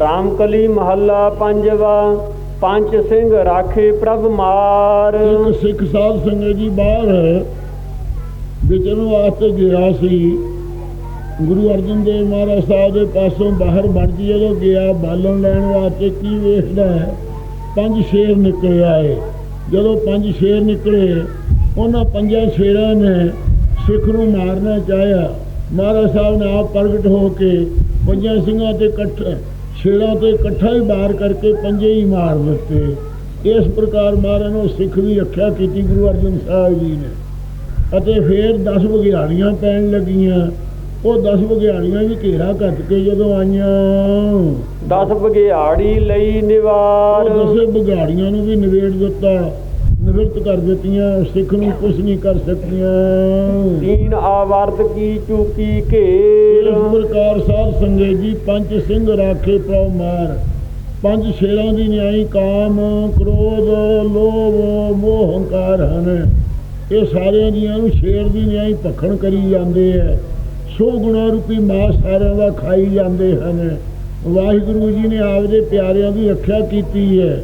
ਰਾਮਕਲੀ ਮਹੱਲਾ ਪੰਜਵਾ, ਪੰਜ ਸਿੰਘ ਰਾਖੇ ਪ੍ਰਭ ਮਾਰ। ਇੱਕ ਸਿੱਖ ਸਾਧ ਸੰਗਤ ਜੀ ਬਾਹਰ ਵਿਚਰਨ ਵਾਸਤੇ ਗਿਆ ਸੀ। ਗੁਰੂ ਅਰਜਨ ਦੇਵ ਮਹਾਰਾਜ ਸਾਹਿਬ ਦੇ ਪਾਸੋਂ ਬਾਹਰ ਬਣ ਜੀ ਜਦੋਂ ਗਿਆ, ਬਾਲਣ ਲੈਣ ਵਾਸਤੇ ਕੀ ਵੇਖਦਾ ਹੈ? ਪੰਜ ਸ਼ੇਰ ਨਿਕਲੇ ਆਏ। ਜਦੋਂ ਪੰਜ ਸ਼ੇਰ ਨਿਕਲੇ, ਉਹਨਾਂ ਪੰਜਾਂ ਸ਼ੇਰਾਂ ਨੇ ਸਿੱਖ ਨੂੰ ਮਾਰਨਾ ਚਾਹਿਆ। ਮਹਾਰਾਜ ਸਾਹਿਬ ਨੇ ਆਪ ਪ੍ਰਗਟ ਹੋ ਕੇ ਪੰਜਾਂ ਸਿੰਘਾਂ ਤੇ ਇਕੱਠ ਸ਼ੇਰਾਂ ਤੇ ਇਕੱਠਾ ਹੀ ਬਾਰ ਕਰਕੇ ਪੰਜੇ ਹੀ ਮਾਰ ਦਿੱਤੇ। ਇਸ ਪ੍ਰਕਾਰ ਮਹਾਰਾਜ ਨੇ ਸਿੱਖ ਦੀ ਰੱਖਿਆ ਕੀਤੀ ਗੁਰੂ ਅਰਜਨ ਸਾਹਿਬ ਜੀ ਨੇ। ਅਤੇ ਫਿਰ 10 ਵਿਗਿਆੜੀਆਂ ਪੈਣ ਲੱਗੀਆਂ। ਉਹ 10 ਵਿਗਿਆੜੀਆਂ ਵੀ ਘੇਰਾ ਕੱਟ ਕੇ ਜਦੋਂ ਆਈਆਂ। ਦਸ ਬਗਿਆੜੀ ਲਈ ਉਹ ਨਿਵਾਰ। ਦਸੇ ਵਿਗਿਆੜੀਆਂ ਨੂੰ ਵੀ ਨਿਬੇੜ ਦਿੱਤਾ। ਨਿਵਰਤ ਕਰ ਦਿੱਤੀਆਂ ਸਿੱਖ ਨੂੰ ਕੁਝ ਨਹੀਂ ਕਰ ਸਕਦੀਆਂ। ਦੀਨ ਆਵਰਤ ਕੀ ਚੂਕੀ ਘੇਰ। ਪ੍ਰਕਾਰ ਸਾਧ ਸੰਗਤ ਜੀ ਪੰਜ ਸਿੰਘ ਰਾਖੇ ਪ੍ਰਭ ਮਾਰ। ਪੰਜ ਸ਼ੇਰਾਂ ਦੀ ਨਿਆਈ ਕਾਮ ਕ੍ਰੋਧ ਲੋਭ ਮੋਹ ਹੰਕਾਰ ਹਨ। ਇਹ ਸਾਰਿਆਂ ਦੀਆਂ ਨੂੰ ਸ਼ੇਰ ਦੀ ਨਿਆਈ ਭਖਣ ਕਰੀ ਜਾਂਦੇ ਐ। ਸੋ ਗੁਣਾ ਰੂਪੀ ਮਾਸ ਸਾਰਿਆਂ ਦਾ ਖਾਈ ਜਾਂਦੇ ਹਨ। ਵਾਹਿਗੁਰੂ ਜੀ ਨੇ ਆਪਦੇ ਪਿਆਰਿਆਂ ਦੀ ਰੱਖਿਆ ਕੀਤੀ ਹੈ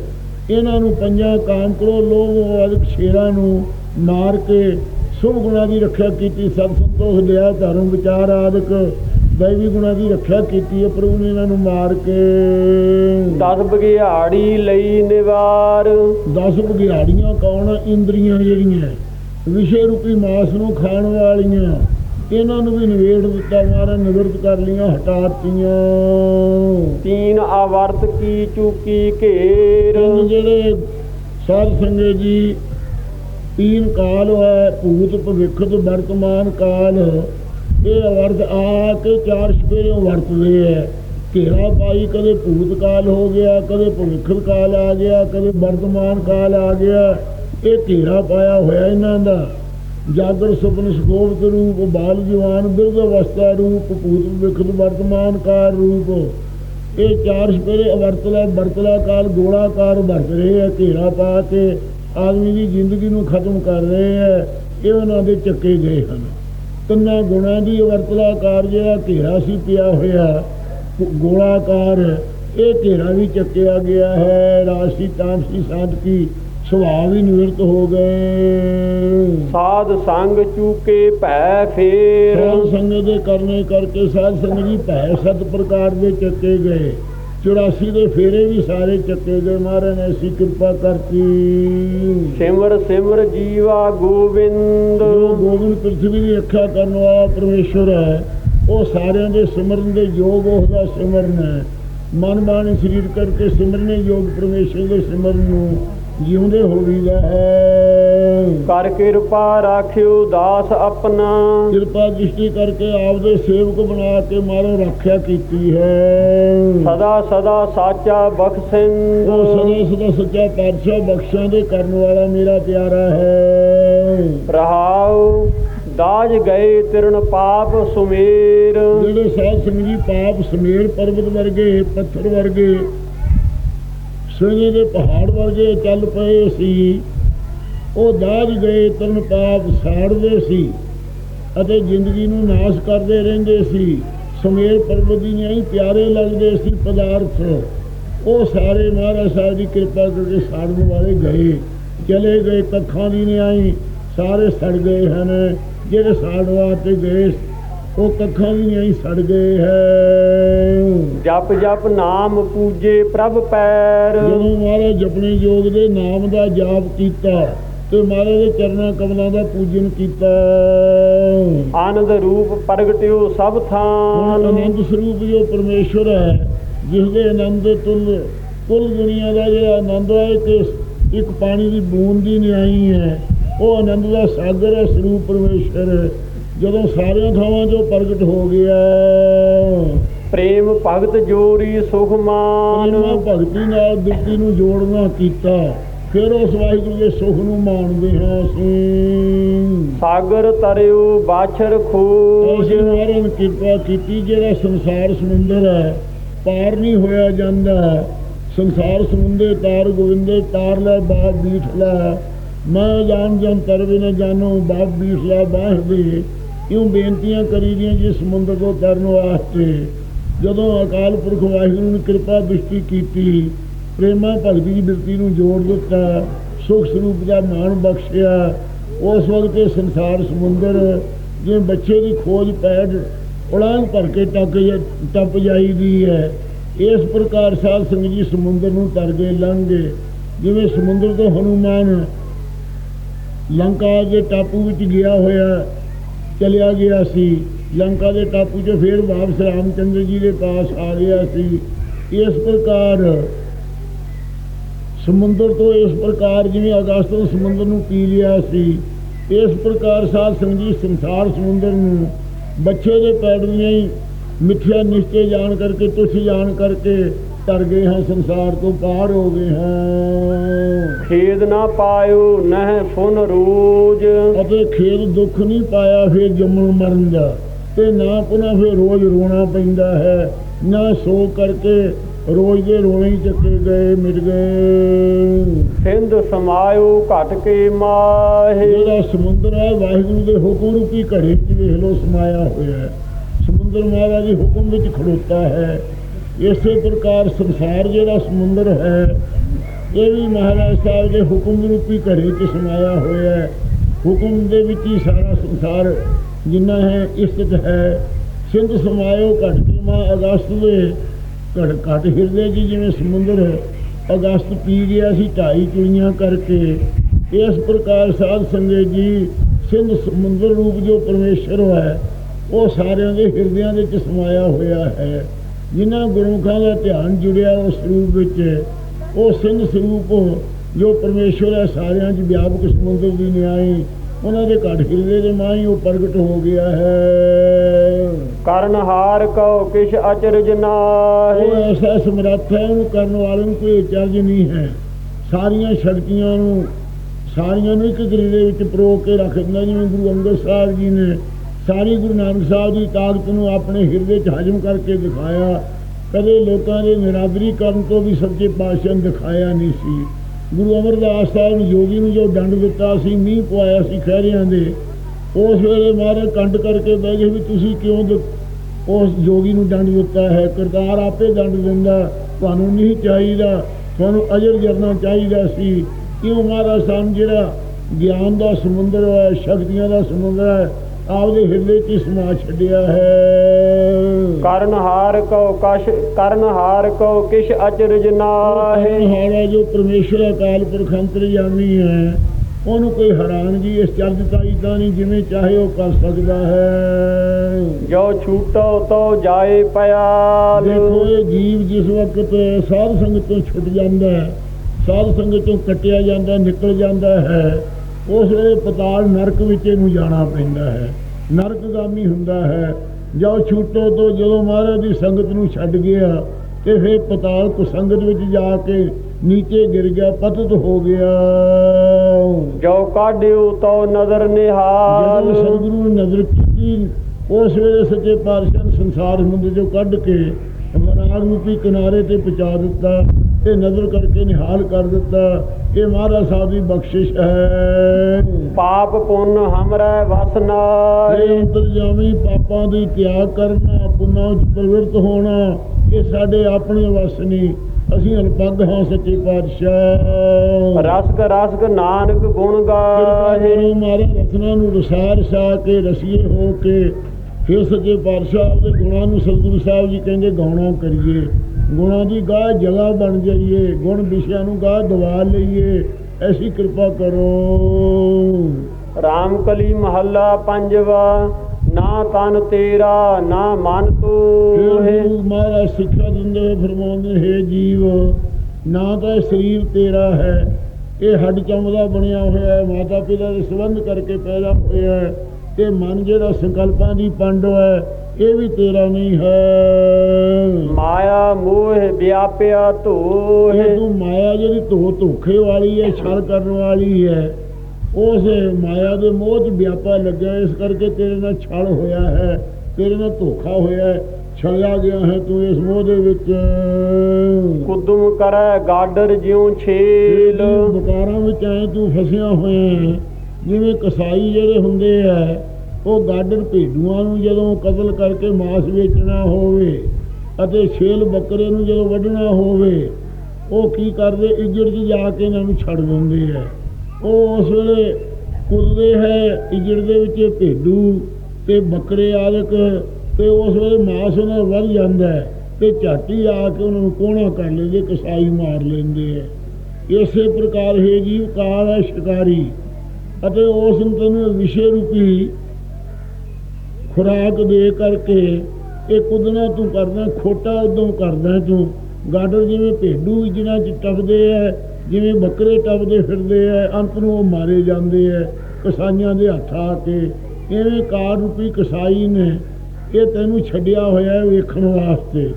ਇਹਨਾਂ ਨੂੰ ਪੰਜਾਂ ਕਾਮ ਕਰੋ ਲੋਭ ਆਦਿਕ ਸ਼ੇਰਾਂ ਨੂੰ ਮਾਰ ਕੇ ਸੁਭ ਗੁਣਾ ਦੀ ਰੱਖਿਆ ਕੀਤੀ ਸਤ ਸੰਤੋਖ ਦਇਆ ਧਰਮ ਵਿਚਾਰ ਆਦਿਕ ਦੈਵੀ ਗੁਣਾ ਦੀ ਰੱਖਿਆ ਕੀਤੀ ਹੈ ਪ੍ਰਭੂ ਨੇ ਇਹਨਾਂ ਨੂੰ ਮਾਰ ਕੇ। ਦਸ ਬਗਿਆੜੀ ਲਈ ਨਿਵਾਰ। 10 ਬਗਿਆੜੀਆਂ ਕੌਣ? ਇੰਦਰੀਆਂ ਜਿਹੜੀਆਂ ਵਿਸ਼ੇ ਰੂਪੀ ਮਾਸ ਨੂੰ ਖਾਣ ਵਾਲੀਆਂ। ਇਹਨਾਂ ਨੂੰ ਵੀ ਨਿਵੇੜ ਦਿੱਤਾ ਮਾਰਾ ਨਿਵਰਤ ਕਰ ਲੀਆਂ ਹਟਾਤੀਆਂ ਤੀਨ ਆਵਰਤ ਕੀ ਚੂਕੀ ਘੇਰ। ਜਿਹੜੇ ਸਾਧ ਸੰਗਤ ਜੀ ਤੀਨ ਕਾਲ ਹੈ ਭੂਤ ਭਵਿੱਖਤ ਵਰਤਮਾਨ ਕਾਲ। ਇਹ ਵਰਤ ਆ ਕੇ ਚਾਰ ਸਪੇਰੇ ਵਰਤਦੇ ਹੈ। ਘੇਰਾ ਪਾਈ ਕਦੇ ਭੂਤ ਕਾਲ ਹੋ ਗਿਆ ਕਦੇ ਭਵਿੱਖਤ ਕਾਲ ਆ ਗਿਆ ਕਦੇ ਵਰਤਮਾਨ ਕਾਲ ਆ ਗਿਆ। ਇਹ ਘੇਰਾ ਪਾਇਆ ਹੋਇਆ ਇਹਨਾਂ ਦਾ। ਜਾਗਰ ਸੁਪਨ ਸੁਖੋਭਤ ਰੂਪ, ਬਾਲ ਜਵਾਨ ਬਿਰਧ ਅਵਸਥਾ ਰੂਪ, ਭੂਤ ਵਿਖਤ ਵਰਤਮਾਨ ਕਾਰ ਰੂਪ। ਇਹ ਚਾਰ ਸਪੇਰੇ ਅਵਰਤਲਾ, ਵਰਤਲਾ ਕਾਲ ਗੋਲਾਕਾਰ ਵਰਤ ਰਹੇ ਆ, ਘੇਰਾ ਪਾ ਕੇ ਆਦਮੀ ਦੀ ਜ਼ਿੰਦਗੀ ਨੂੰ ਖਤਮ ਕਰ ਰਹੇ ਆ। ਇਹ ਉਹਨਾਂ ਦੇ ਚੱਕੇ ਗਏ ਹਨ। ਤਿੰਨਾਂ ਗੁਣਾਂ ਦੀ ਵਰਤਲਾਕਾਰ ਜਿਹੜਾ ਘੇਰਾ ਸੀ, ਪਿਆ ਹੋਇਆ ਗੋਲਾਕਾਰ ਇਹ ਘੇਰਾ ਵੀ ਚੱਕਿਆ ਗਿਆ ਹੈ। ਰਾਸ਼ੀ ਤਾਮਸੀ ਸਾਧਕੀ ਸੁਭਾਅ ਵੀ ਨਿਵਰਤ ਹੋ ਗਏ। ਸਾਧ ਸੰਗ ਚੂਕੇ ਭੈ ਫੇਰ। ਸਾਧ ਸੰਗਤ ਦੇ ਕਰਨੇ ਕਰਕੇ ਸਾਧ ਸੰਗਤ ਜੀ ਭੈ ਸਤ ਪ੍ਰਕਾਰ ਦੇ ਚੱਕੇ ਗਏ। 84 ਦੇ ਫੇਰੇ ਵੀ ਸਾਰੇ ਚੱਕੇ ਗਏ। ਮਹਾਰਾਜ ਨੇ ਐਸੀ ਕਿਰਪਾ ਕਰਤੀ। ਸਿਮਰ ਸਿਮਰ ਜੀਵਾ ਗੋਬਿੰਦ ਜੋ ਗੋਬਿੰਦ ਪ੍ਰਿਥਵੀ ਦੀ ਰੱਖਿਆ ਕਰਨ ਵਾਲਾ ਪਰਮੇਸ਼ਵਰ ਹੈ ਉਹ ਸਾਰਿਆਂ ਦੇ ਸਿਮਰਨ ਦੇ ਯੋਗ ਉਹਦਾ ਸਿਮਰਨ ਹੈ। ਮਨ ਬਾਣੀ ਸਰੀਰ ਕਰਕੇ ਸਿਮਰਨੇ ਯੋਗ ਪਰਮੇਸ਼ਵਰ ਦੇ ਸਿਮਰਨ ਨੂੰ ਜਿਉਂਦੇ ਹੋ ਵੀਦਾ ਹੈ ਕਰ ਕਿਰਪਾ ਰਾਖਿਓ ਦਾਸ ਆਪਣਾ। ਕਿਰਪਾ ਦ੍ਰਿਸ਼ਟੀ ਕਰਕੇ ਆਪਦੇ ਸੇਵਕ ਬਣਾ ਕੇ ਮਾਰੋ ਰੱਖਿਆ ਕੀਤੀ ਹੈ। ਸਦਾ ਸਦਾ ਸਾਚਾ ਬਖਸ਼ਿੰਦ ਉਹ ਸਦਾ ਸਦਾ ਸੱਚਾ ਪਾਤਸ਼ਾਹ ਬਖਸ਼ਾਂ ਦੇ ਕਰਨ ਵਾਲਾ ਮੇਰਾ ਪਿਆਰਾ ਹੈ। ਰਹਾਉ ਦਾਜ ਗਏ ਤਿਰਣ ਪਾਪ ਸੁਮੇਰ। ਜਿਹੜੇ ਸਾਧ ਸੰਗਤ ਜੀ ਪਾਪ ਸਮੇਰ ਪਰਬਤ ਵਰਗੇ ਪੱਥਰ ਵਰਗੇ ਸੋਨੇ ਦੇ ਪਹਾੜ ਵਰਗੇ ਚੱਲ ਪਏ ਸੀ। ਉਹ ਦਾਜ ਗਏ, ਤਰਨ ਪਾਪ ਸਾੜਦੇ ਸੀ ਅਤੇ ਜ਼ਿੰਦਗੀ ਨੂੰ ਨਾਸ਼ ਕਰਦੇ ਰਹਿੰਦੇ ਸੀ। ਸਮੇਰ ਪਰਬਤ ਦੀ ਨਹੀਂ, ਪਿਆਰੇ ਲੱਗਦੇ ਸੀ ਪਦਾਰਥ। ਉਹ ਸਾਰੇ ਮਹਾਰਾਜ ਸਾਹਿਬ ਦੀ ਕਿਰਪਾ ਕਰਕੇ ਸਾੜਨ ਵਾਲੇ ਗਏ। ਚਲੇ ਗਏ, ਕੱਖਾਂ ਦੀ ਨਿਆਈ, ਸਾਰੇ ਸੜ ਗਏ ਹਨ। ਜਿਹੜੇ ਸਾੜਵਾ 'ਤੇ ਗਏ ਉਹ ਕੱਖਾਂ ਨਹੀਂ ਆਈ ਸੜ ਗਏ ਹੈ। ਜਪ ਜਪ ਨਾਮ ਪੂਜੇ ਪ੍ਰਭ ਪੈਰ। ਜਦੋਂ ਮਹਾਰਾਜ ਜਪਣੇ ਯੋਗ ਦੇ ਨਾਮ ਦਾ ਜਾਪ ਕੀਤਾ ਤੇ ਮਹਾਰਾਜ ਦੇ ਚਰਨਾਂ ਕਮਲਾਂ ਦਾ ਪੂਜਨ ਕੀਤਾ। ਆਨੰਦ ਰੂਪ ਪ੍ਰਗਟਿਓ ਸਭ ਥਾਨ। ਆਨੰਦ ਸਰੂਪ ਜੋ ਪਰਮੇਸ਼ਵਰ ਹੈ ਜਿਸ ਦੇ ਆਨੰਦ ਤੁਲ ਕੁੱਲ ਦੁਨੀਆ ਦਾ ਜਿਹੜਾ ਆਨੰਦ ਹੈ ਕਿ ਇੱਕ ਪਾਣੀ ਦੀ ਬੂੰਦ ਦੀ ਨਿਆਈ ਹੈ ਉਹ ਆਨੰਦ ਦਾ ਸਾਗਰ ਹੈ ਸਰੂਪ ਪਰਮੇਸ਼ਵਰ। ਜਦੋਂ ਸਾਰਿਆਂ ਥਾਵਾਂ 'ਚੋਂ ਪ੍ਰਗਟ ਹੋ ਗਿਆ ਪ੍ਰੇਮ ਭਗਤ ਜੋਰੀ ਸੁਖ ਮਾਨ ਭਗਤੀ ਨਾਲ ਬਿਰਤੀ ਨੂੰ ਜੋੜਨਾ ਕੀਤਾ ਫਿਰ ਉਸ ਵਾਹਿਗੁਰੂ ਦੇ ਸੁਖ ਨੂੰ ਮਾਣਦੇ ਹਾਂ ਅਸੀਂ। ਸਾਗਰ ਤਰਿਓ ਬਾਛਰ ਖੋਜ। ਮਾਰਨ ਕਿਰਪਾ ਕੀਤੀ ਜਿਹੜਾ ਸੰਸਾਰ ਸਮੁੰਦਰ ਹੈ ਪਾਰ ਨਹੀਂ ਹੋਇਆ ਜਾਂਦਾ। ਸੰਸਾਰ ਸਮੁੰਦਰ ਤਾਰ ਗੋਵਿੰਦੇ ਤਾਰ ਲੈ ਬਾਪ ਬੀਠ ਲੈ। ਮੈਂ ਜਾਣ ਜਨ ਤਰਵੇ ਨ ਜਾਣੋ ਬਾਪ ਬੀਠ ਲੈ ਬਾਹ ਦੇ। ਇਉਂ ਬੇਨਤੀਆਂ ਕਰੀ ਦੀਆਂ ਜੀ ਸਮੁੰਦਰ ਤੋਂ ਤਰਨ ਵਾਸਤੇ। ਜਦੋਂ ਅਕਾਲ ਪੁਰਖ ਵਾਹਿਗੁਰੂ ਨੇ ਕਿਰਪਾ ਦ੍ਰਿਸ਼ਟੀ ਕੀਤੀ, ਪ੍ਰੇਮਾ ਭਗਤੀ ਦੀ ਬਿਰਤੀ ਨੂੰ ਜੋੜ ਦਿੱਤਾ, ਸੁਖ ਸਰੂਪ ਦਾ ਮਾਣ ਬਖਸ਼ਿਆ, ਉਸ ਵਕਤ ਇਹ ਸੰਸਾਰ ਸਮੁੰਦਰ ਜਿਵੇਂ ਬੱਚੇ ਦੀ ਖੋਜ ਪੈੜ ਉਲਾਂਗ ਭਰ ਕੇ ਟੱਪ ਜਾ- ਟੱਪ ਜਾਈਦੀ ਹੈ। ਇਸ ਪ੍ਰਕਾਰ ਸਾਧ ਸੰਗਤ ਜੀ ਸਮੁੰਦਰ ਨੂੰ ਤਰ ਗਏ ਲੰਘ। ਗਏ ਜਿਵੇਂ ਸਮੁੰਦਰ ਤੋਂ ਹਨੂਮਾਨ ਲੰਕਾ ਦੇ ਟਾਪੂ ਵਿੱਚ ਗਿਆ ਹੋਇਆ ਚਲਿਆ ਗਿਆ ਸੀ। ਲੰਕਾ ਦੇ ਟਾਪੂ 'ਚ ਫੇਰ ਵਾਪਸ ਰਾਮਚੰਦਰ ਜੀ ਦੇ ਪਾਸ ਆ ਗਿਆ ਸੀ। ਇਸ ਪ੍ਰਕਾਰ ਸਮੁੰਦਰ ਤੋਂ ਇਸ ਪ੍ਰਕਾਰ ਜਿਵੇਂ ਅਗਸਤ ਤੋਂ ਸਮੁੰਦਰ ਨੂੰ ਪੀ ਲਿਆ ਸੀ, ਇਸ ਪ੍ਰਕਾਰ ਸਾਧ ਸੰਗਤ ਸੰਸਾਰ ਸਮੁੰਦਰ ਨੂੰ ਬੱਚੇ ਦੇ ਪੈੜੀਆਂ ਹੀ ਮਿੱਠਿਆ ਨਿਸ਼ਚੇ ਜਾਣ ਕਰਕੇ ਤੁਛ ਜਾਣ ਕਰਕੇ ਤਰ ਗਏ ਹਾਂ ਸੰਸਾਰ ਤੋਂ ਪਾਰ ਹੋ ਗਏ ਹਾਂ। ਖੇਦ ਨਾ ਪਾਇਓ ਨਹਿ ਫੁਨ ਰੂਜ। ਅਤੇ ਖੇਦ ਦੁੱਖ ਨਹੀਂ ਪਾਇਆ ਫਿਰ ਜੰਮਣ ਮਰਨ ਦਾ। ਤੇ ਨਾ ਪੁਨः ਫਿਰ ਰੋਜ਼ ਰੋਣਾ ਪੈਂਦਾ ਹੈ ਨਾ ਸੋ ਕਰਕੇ ਰੋਜ਼ ਦੇ ਰੋਣੇ ਚੱਕੇ ਗਏ ਮਿਟ ਗਏ। ਸਿੰਧ ਸਮਾਇਓ ਘਟ ਕੇ ਮਾਹੇ। ਜਿਹੜਾ ਸਮੁੰਦਰ ਹੈ ਵਾਹਿਗੁਰੂ ਦੇ ਹੁਕਮ ਰੂਪੀ ਘੜੇ 'ਚ ਵੇਖ ਲੋ ਸਮਾਇਆ ਹੋਇਆ ਹੈ। ਸਮੁੰਦਰ ਮਹਾਰਾਜ ਦੇ ਹੁਕਮ ਵਿੱਚ ਖੜੋਤਾ ਹੈ ਇਸੇ ਪ੍ਰਕਾਰ ਸੰਸਾਰ ਜਿਹੜਾ ਸਮੁੰਦਰ ਹੈ, ਇਹ ਵੀ ਮਹਾਰਾਜ ਸਾਹਿਬ ਦੇ ਹੁਕਮ ਰੂਪੀ ਘੜੇ 'ਚ ਸਮਾਇਆ ਹੋਇਆ ਹੈ। ਹੁਕਮ ਦੇ ਵਿੱਚ ਹੀ ਸਾਰਾ ਸੰਸਾਰ ਜਿੰਨਾ ਹੈ ਇਸਤ ਹੈ। ਸਿੰਧ ਸਮਾਇਓ ਘਟ ਕੇ ਮਾ ਅਗਸਤ ਦੇ ਘੜ ਘਟ ਹਿਰਦੇ ਜੀ ਜਿਵੇਂ ਸਮੁੰਦਰ ਅਗਸਤ ਪੀ ਗਿਆ ਸੀ ਢਾਈ ਚੁਣੀਆਂ ਕਰਕੇ। ਇਸ ਪ੍ਰਕਾਰ ਸਾਧ ਸੰਗਤ ਜੀ, ਸਿੰਧ ਸਮੁੰਦਰ ਰੂਪ ਜੋ ਪਰਮੇਸ਼ਰ ਹੈ, ਉਹ ਸਾਰਿਆਂ ਦੇ ਹਿਰਦਿਆਂ ਦੇ ਵਿੱਚ ਸਮਾਇਆ ਹੋਇਆ ਹੈ। ਜਿਨ੍ਹਾਂ ਗੁਰਮੁਖਾਂ ਦਾ ਧਿਆਨ ਜੁੜਿਆ ਉਸ ਰੂਪ ਵਿੱਚ ਉਹ ਸਿੰਧ ਸਰੂਪ ਜੋ ਪਰਮੇਸ਼ਰ ਹੈ ਸਾਰਿਆਂ 'ਚ ਵਿਆਪਕ ਸਮੁੰਦਰ ਦੀ ਨਿਆਈ ਉਹਨਾਂ ਦੇ ਘਟ ਹਿਰਦੇ ਦੇ ਮਾਈ ਉਹ ਪ੍ਰਗਟ ਹੋ ਗਿਆ ਹੈ। ਕਰਨ ਹਾਰ ਕਉ ਕਿਛ ਅਚਰਜ ਉਹ ਨਾਹੀ ਐਸਾ ਸਮਰੱਥ ਹੈ ਉਹਨੂੰ ਕਰਨ ਵਾਲੇ ਨੂੰ ਕੋਈ ਚਾਰਜ ਨਹੀਂ ਹੈ। ਸਾਰੀਆਂ ਸ਼ਕਤੀਆਂ ਨੂੰ ਸਾਰੀਆਂ ਨੂੰ ਇੱਕ ਗਰੀਲੇ ਵਿੱਚ ਪਰੋ ਕੇ ਰੱਖ ਦਿੰਦਾ ਜਿਵੇਂ ਗੁਰੂ ਅੰਗਦ ਸਾਹਿਬ ਜੀ ਨੇ ਸਾਰੀ ਗੁਰੂ ਨਾਨਕ ਸਾਹਿਬ ਦੀ ਤਾਕਤ ਨੂੰ ਆਪਣੇ ਹਿਰਦੇ 'ਚ ਹਜਮ ਕਰਕੇ ਦਿਖਾਇਆ। ਕਦੇ ਲੋਕਾਂ ਦੇ ਨਿਰਾਦਰੀ ਕਰਨ ਤੋਂ ਵੀ ਸੱਚੇ ਪਾਤਸ਼ਾਹ ਨੇ ਦਿਖਾਇਆ ਨਹੀਂ ਸੀ। ਗੁਰੂ ਅਮਰਦਾਸ ਸਾਹਿਬ ਨੇ ਯੋਗੀ ਨੂੰ ਜੋ ਦੰਡ ਦਿੱਤਾ ਸੀ, ਮੀਂਹ ਪਵਾਇਆ ਸੀ ਖਹਿਰਿਆਂ ਦੇ, ਉਸ ਵੇਲੇ ਮਹਾਰਾਜ ਕੰਡ ਕਰਕੇ ਬਹਿ ਗਏ ਵੀ ਤੁਸੀਂ ਕਿਉਂ ਦ- ਉਸ ਜੋਗੀ ਨੂੰ ਦੰਡ ਦਿੱਤਾ ਹੈ? ਕਰਤਾਰ ਆਪੇ ਦੰਡ ਦਿੰਦਾ, ਤੁਹਾਨੂੰ ਨਹੀਂ ਚਾਹੀਦਾ, ਤੁਹਾਨੂੰ ਅਜਰ ਜਰਨਾ ਚਾਹੀਦਾ ਸੀ। ਕਿਉਂ ਮਹਾਰਾਜ ਸਾਨੂੰ ਜਿਹੜਾ ਗਿਆਨ ਦਾ ਸਮੁੰਦਰ ਹੈ, ਸ਼ਕਤੀਆਂ ਦਾ ਸਮੁੰਦਰ ਹੈ ਆਪਦੇ ਹਿਰਦੇ 'ਚ ਹੀ ਸਮਾ ਛੱਡਿਆ ਹੈ। ਕਰਨ ਹਾਰ ਕਉ ਕਛ ਕਰਨ ਹਾਰ ਕਉ ਕਿਛ ਅਚਰਜ ਨਾਹੀ ਹਾਰਾ ਜੋ ਪਰਮੇਸ਼ਰ ਅਕਾਲ ਪੁਰਖ ਅੰਤਰਯਾਮੀ ਹੈ। ਉਹਨੂੰ ਕੋਈ ਹੈਰਾਨਗੀ ਇਸ ਚਰਜਤਾਈ ਤਾਂ ਨਹੀਂ ਜਿਵੇਂ ਚਾਹੇ ਉਹ ਕਰ ਸਕਦਾ ਹੈ। ਜੋ ਛੂਟੋ ਤੋ ਜਾਏ ਪਿਆਲ। ਦੇਖੋ ਇਹ ਜੀਵ ਜਿਸ ਵਕਤ ਸਾਧ ਸੰਗਤ ਤੋਂ ਛੁੱਟ ਜਾਂਦਾ ਹੈ ਸਾਧ ਸੰਗਤ ਤੋਂ ਕੱਟਿਆ ਜਾਂਦਾ ਨਿਕਲ ਜਾਂਦਾ ਹੈ ਉਸ ਵੇਲੇ ਪਤਾਲ ਨਰਕ ਵਿੱਚ ਇਹਨੂੰ ਜਾਣਾ ਪੈਂਦਾ ਹੈ। ਨਰਕਗਾਮੀ ਹੁੰਦਾ ਹੈ। ਜੋ ਛੂਟੋ ਤੋਂ ਜਦੋਂ ਮਹਾਰਾਜ ਦੀ ਸੰਗਤ ਨੂੰ ਛੱਡ ਗਿਆ ਤੇ ਫਿਰ ਪਤਾਲ ਕੋ ਸੰਗਤ ਵਿੱਚ ਜਾ ਕੇ ਨੀਚੇ ਗਿਰ ਗਿਆ ਪਤਿਤ ਹੋ ਗਿਆ। ਜੋ ਕਾਢਿਓ ਤੋ ਨਜ਼ਰ ਨਿਹਾਲ। ਜਦੋਂ ਸਤਿਗੁਰੂ ਨੇ ਨਜ਼ਰ ਕੀਤੀ ਉਸ ਵੇਲੇ ਸੱਚੇ ਪਾਤਸ਼ਾਹ ਨੇ ਸੰਸਾਰ ਸਮੁੰਦਰ ਚੋਂ ਕੱਢ ਕੇ ਮਨਾਗ ਰੂਪੀ ਕਿਨਾਰੇ ਤੇ ਪਹੁੰਚਾ ਦਿੱਤਾ ਤੇ ਨਜ਼ਰ ਕਰਕੇ ਨਿਹਾਲ ਕਰ ਦਿੱਤਾ। ਇਹ ਮਹਾਰਾਜ ਸਾਹਿਬ ਦੀ ਬਖਸ਼ਿਸ਼ ਹੈ। ਪਾਪ ਪੁੰਨ ਹਮਰੈ ਵਸ ਇਹ ਨਾਹੀ ਅੰਤਰਜਾਮੀ ਪਾਪਾਂ ਦੀ ਤਿਆਗ ਕਰਨਾ ਪੁੰਨਾਂ ਵਿੱਚ ਪ੍ਰਵਿਰਤ ਹੋਣਾ ਇਹ ਸਾਡੇ ਆਪਣੇ ਵਸ ਨਹੀਂ। ਅਸੀਂ ਅਲਪੱਗ ਹਾਂ ਸੱਚੇ ਪਾਤਸ਼ਾਹ। ਰਸਕ ਰਸਕ ਨਾਨਕ ਗੁਣ ਕਰੋ ਮਾਰੇ ਰਸਨਾ ਨੂੰ ਰਸਾਰ ਰਸਾ ਕੇ ਰਸੀਏ ਹੋ ਕੇ ਫਿਰ ਸੱਚੇ ਪਾਤਸ਼ਾਹ ਦੇ ਗੁਣਾਂ ਨੂੰ ਸਤਿਗੁਰੂ ਸਾਹਿਬ ਜੀ ਕਹਿੰਦੇ ਗਾਉਣਾ ਕਰੀਏ। ਗੁਣਾਂ ਦੀ ਗਾਹ ਜਗ੍ਹਾ ਬਣ ਜਾਈਏ ਗੁਣ ਵਿਸ਼ਿਆਂ ਨੂੰ ਗਾਹ ਦਵਾ ਲਈਏ ਐਸੀ ਕਿਰਪਾ ਕਰੋ। ਰਾਮ ਕਲੀ ਮਹੱਲਾ ਪੰਜਵਾ ਨਾ ਤਨ ਤੇਰਾ ਨਾ ਮਨ ਤੂੰ ਹੈ। ਮਹਾਰਾਜ ਸਿੱਖਿਆ ਦਿੰਦੇ ਹੋਏ ਫਰਮਾਉਂਦੇ ਹੈ ਜੀਵ ਨਾ ਤਾਂ ਇਹ ਸਰੀਰ ਤੇਰਾ ਹੈ ਇਹ ਹੱਡ ਚੰਮ ਦਾ ਬਣਿਆ ਹੋਇਆ ਹੈ ਮਾਤਾ ਪਿਤਾ ਦੇ ਸੰਬੰਧ ਕਰਕੇ ਪੈਦਾ ਹੋਇਆ ਹੈ। ਤੇ ਮਨ ਜਿਹੜਾ ਸੰਕਲਪਾਂ ਦੀ ਪੰਡ ਹੈ ਇਹ ਵੀ ਤੇਰਾ ਨਹੀਂ ਹੈ। ਮਾਇਆ ਮੋਹ ਵਿਆਪਿਆ ਧੋਹ। ਤੂੰ ਮਾਇਆ ਜਿਹੜੀ ਧੋ ਧੋਖੇ ਵਾਲੀ ਹੈ ਛਲ ਕਰਨ ਵਾਲੀ ਹੈ ਉਸ ਮਾਇਆ ਦੇ ਮੋਹ 'ਚ ਵਿਆਪਾ ਲੱਗਿਆ ਇਸ ਕਰਕੇ ਤੇਰੇ ਨਾਲ ਛਲ ਹੋਇਆ ਹੈ ਤੇਰੇ ਨਾਲ ਧੋਖਾ ਹੋਇਆ ਹੈ ਛਲਿਆ ਗਿਆ ਹੈ ਤੂੰ ਇਸ ਮੋਹ ਦੇ ਵਿੱਚ। ਕੁਦਮ ਕਰੈ ਗਾਡਰ ਜਿਉ ਛੇਲ। ਬੁਕਾਰਾਂ ਵਿੱਚ ਐ ਤੂੰ ਫਸਿਆ ਹੋਇਆ ਹੈ ਜਿਵੇਂ ਕਸਾਈ ਜਿਹੜੇ ਹੁੰਦੇ ਆ, ਉਹ ਗਾਡਰ ਭੇਡੂਆਂ ਨੂੰ ਜਦੋਂ ਕਤਲ ਕਰਕੇ ਮਾਸ ਵੇਚਣਾ ਹੋਵੇ ਅਤੇ ਛੇਲ ਬੱਕਰੇ ਨੂੰ ਜਦੋਂ ਵੱਢਣਾ ਹੋਵੇ, ਉਹ ਕੀ ਕਰਦੇ? ਇੱਜੜ 'ਚ ਜਾ ਕੇ ਇਹਨਾਂ ਨੂੰ ਛੱਡ ਦਿੰਦੇ ਆ। ਉਹ ਉਸ ਵੇਲੇ ਕੁੱਦਦੇ ਹੈ, ਇੱਜੜ ਦੇ ਵਿੱਚ ਭੇਡੂ ਤੇ ਬੱਕਰੇ ਆਦਿਕ ਤੇ ਉਸ ਵੇਲੇ ਮਾਸ ਉਹਨਾਂ ਦਾ ਵੱਧ ਜਾਂਦਾ ਹੈ ਤੇ ਝਾਟੀ ਆ ਕੇ ਉਹਨਾਂ ਨੂੰ ਕੋਣਾ ਕਰ ਲੈਂਦੇ, ਕਸਾਈ ਮਾਰ ਲੈਂਦੇ ਆ। ਇਸੇ ਪ੍ਰਕਾਰ ਹੈ ਜੀਵ ਕਾਲ ਹੈ ਸ਼ਿਕਾਰੀ। ਅਤੇ ਉਸ ਨੂੰ ਤੈਨੂੰ ਵਿਸ਼ੇ ਰੂਪੀ ਖੁਰਾਕ ਦੇ ਕਰਕੇ ਇਹ ਕੁਦਣਾ ਤੂੰ ਕਰਦਾ, ਖੋਟਾ ਉਦੋਂ ਕਰਦਾ ਤੂੰ। ਗਾਡਰ ਜਿਵੇਂ ਭੇਡੂ ਜਿਹਨਾਂ ਚ ਟੱਪਦੇ ਐ, ਜਿਵੇਂ ਬੱਕਰੇ ਟੱਪਦੇ ਫਿਰਦੇ ਐ, ਅੰਤ ਨੂੰ ਉਹ ਮਾਰੇ ਜਾਂਦੇ ਐ, ਕਸਾਈਆਂ ਦੇ ਹੱਥ ਆ ਕੇ। ਐਵੇਂ ਕਾਰ ਰੂਪੀ ਕਸਾਈ ਨੇ, ਇਹ ਤੈਨੂੰ ਛੱਡਿਆ ਹੋਇਆ ਵੇਖਣ ਵਾਸਤੇ।